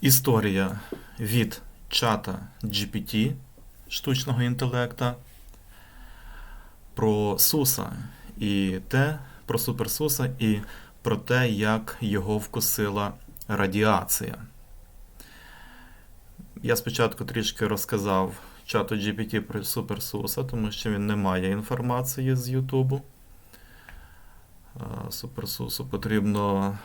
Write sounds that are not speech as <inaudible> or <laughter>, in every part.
Історія від чата GPT штучного інтелекта про Суса і те, про Суперсуса і про те, як його вкусила радіація. Я спочатку трішки розказав чату GPT про Суперсуса, тому що він не має інформації з Ютубу. Е, Суперсусу потрібно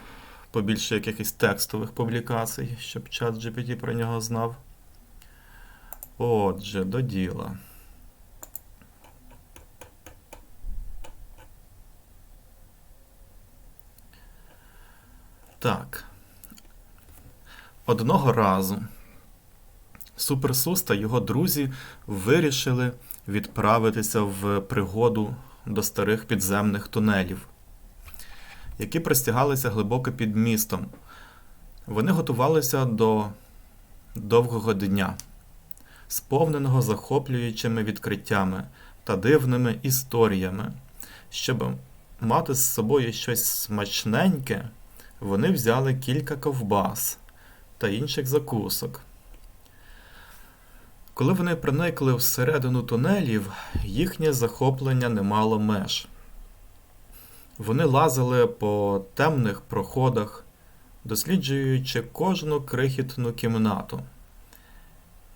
побільше якихось текстових публікацій, щоб чат GPT про нього знав. Отже, до діла. Так. Одного разу Суперсус та його друзі вирішили відправитися в пригоду до старих підземних тунелів, які простягалися глибоко під містом. Вони готувалися до довгого дня, сповненого захоплюючими відкриттями та дивними історіями. Щоб мати з собою щось смачненьке, вони взяли кілька ковбас та інших закусок. Коли вони проникли всередину тунелів, їхнє захоплення не мало меж. Вони лазили по темних проходах, досліджуючи кожну крихітну кімнату,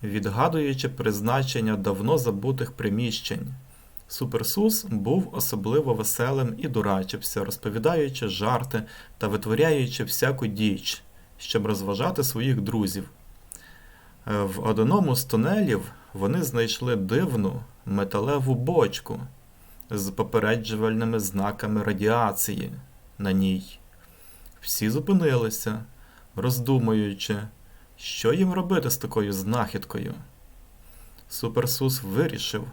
відгадуючи призначення давно забутих приміщень. Суперсус був особливо веселим і дурачився, розповідаючи жарти та витворяючи всяку діч, щоб розважати своїх друзів. Е, В одному з тунелів вони знайшли дивну металеву бочку з попереджувальними знаками радіації на ній. Всі зупинилися, роздумуючи, що їм робити з такою знахідкою. Суперсус вирішив,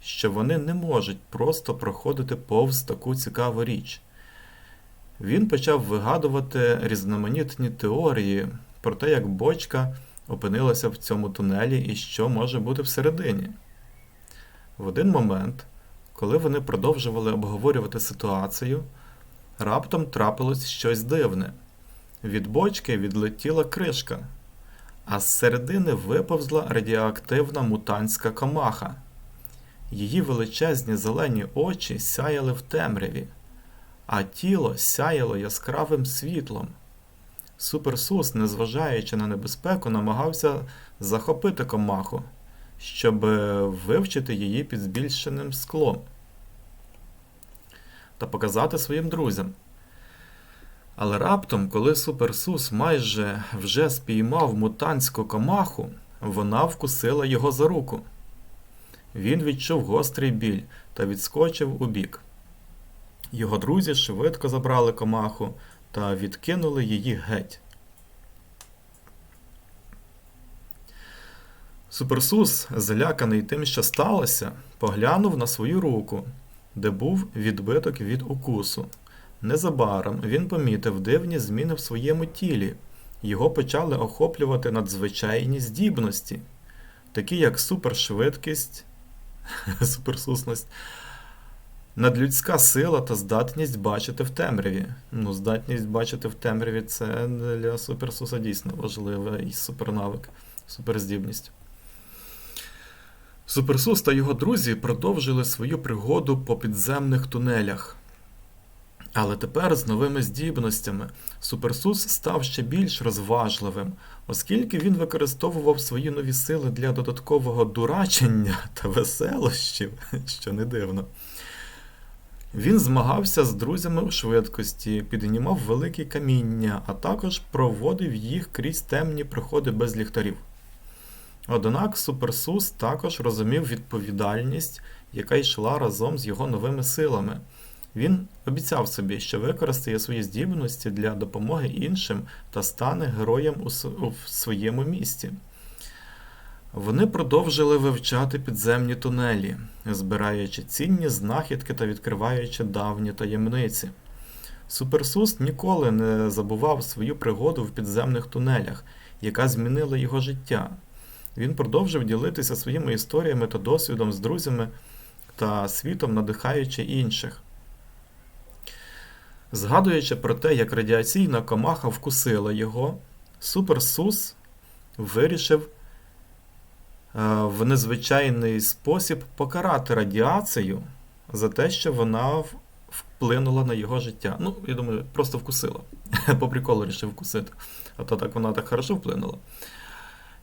що вони не можуть просто проходити повз таку цікаву річ. Він почав вигадувати різноманітні теорії про те, як бочка опинилася в цьому тунелі і що може бути всередині. В один момент, коли вони продовжували обговорювати ситуацію, раптом трапилось щось дивне. Від бочки відлетіла кришка, а з середини виповзла радіоактивна мутантська комаха. Її величезні зелені очі сяяли в темряві, а тіло сяяло яскравим світлом. Суперсус, незважаючи на небезпеку, намагався захопити комаху, щоб вивчити її під збільшеним склом та показати своїм друзям. Але раптом, коли Суперсус майже вже спіймав мутантську комаху, вона вкусила його за руку. Він відчув гострий біль та відскочив у бік. Його друзі швидко забрали комаху та відкинули її геть. Суперсус, зляканий тим, що сталося, поглянув на свою руку, де був відбиток від укусу. Незабаром він помітив дивні зміни в своєму тілі. Його почали охоплювати надзвичайні здібності, такі як супершвидкість, <laughs> суперсусність, надлюдська сила та здатність бачити в темряві. Ну, здатність бачити в темряві це для суперсуса дійсно важливий супернавик, суперздібність. Суперсус та його друзі продовжили свою пригоду по підземних тунелях. Але тепер з новими здібностями Суперсус став ще більш розважливим, оскільки він використовував свої нові сили для додаткового дурачення та веселощів, <laughs> що не дивно. Він змагався з друзями у швидкості, піднімав великі каміння, а також проводив їх крізь темні проходи без ліхтарів. Однак Суперсус також розумів відповідальність, яка йшла разом з його новими силами. Він обіцяв собі, що використає свої здібності для допомоги іншим та стане героєм у своєму місті. Вони продовжили вивчати підземні тунелі, збираючи цінні знахідки та відкриваючи давні таємниці. Суперсус ніколи не забував свою пригоду в підземних тунелях, яка змінила його життя. Він продовжив ділитися своїми історіями та досвідом з друзями та світом, надихаючи інших. Згадуючи про те, як радіаційна комаха вкусила його, Суперсус вирішив е, в незвичайний спосіб покарати радіацію за те, що вона вплинула на його життя. Ну, я думаю, просто вкусила. <laughs> По приколу вирішив вкусити. А то так вона так хорошо вплинула.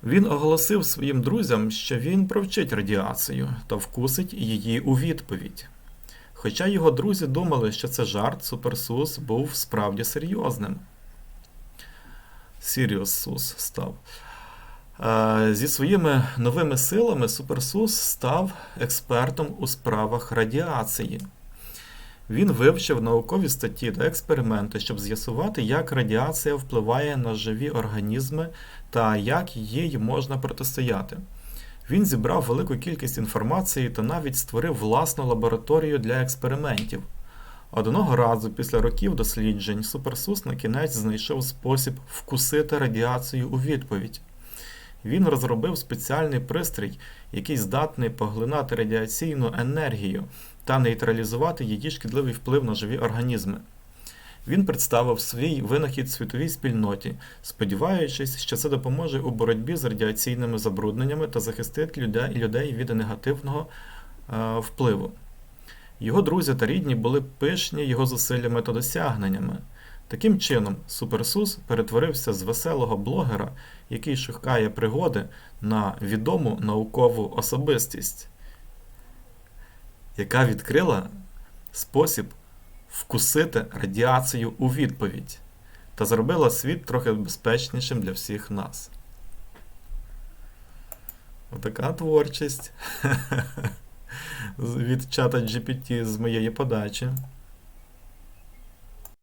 Він оголосив своїм друзям, що він провчить радіацію та вкусить її у відповідь. Хоча його друзі думали, що це жарт, Суперсус був справді серйозним. Сіріус Сус став. Е, Зі своїми новими силами Суперсус став експертом у справах радіації. Він вивчив наукові статті та експерименти, щоб з'ясувати, як радіація впливає на живі організми та як їй можна протистояти. Він зібрав велику кількість інформації та навіть створив власну лабораторію для експериментів. Одного разу після років досліджень Суперсус на кінець знайшов спосіб вкусити радіацію у відповідь. Він розробив спеціальний пристрій, який здатний поглинати радіаційну енергію та нейтралізувати її шкідливий вплив на живі організми. Він представив свій винахід світовій спільноті, сподіваючись, що це допоможе у боротьбі з радіаційними забрудненнями та захистить людей, від негативного е, впливу. Його друзі та рідні були пишні його зусиллями та досягненнями. Таким чином, Суперсус перетворився з веселого блогера, який шукає пригоди, на відому наукову особистість, яка відкрила спосіб вкусити радіацію у відповідь та зробила світ трохи безпечнішим для всіх нас. Отака творчість <laughs> від чата GPT з моєї подачі.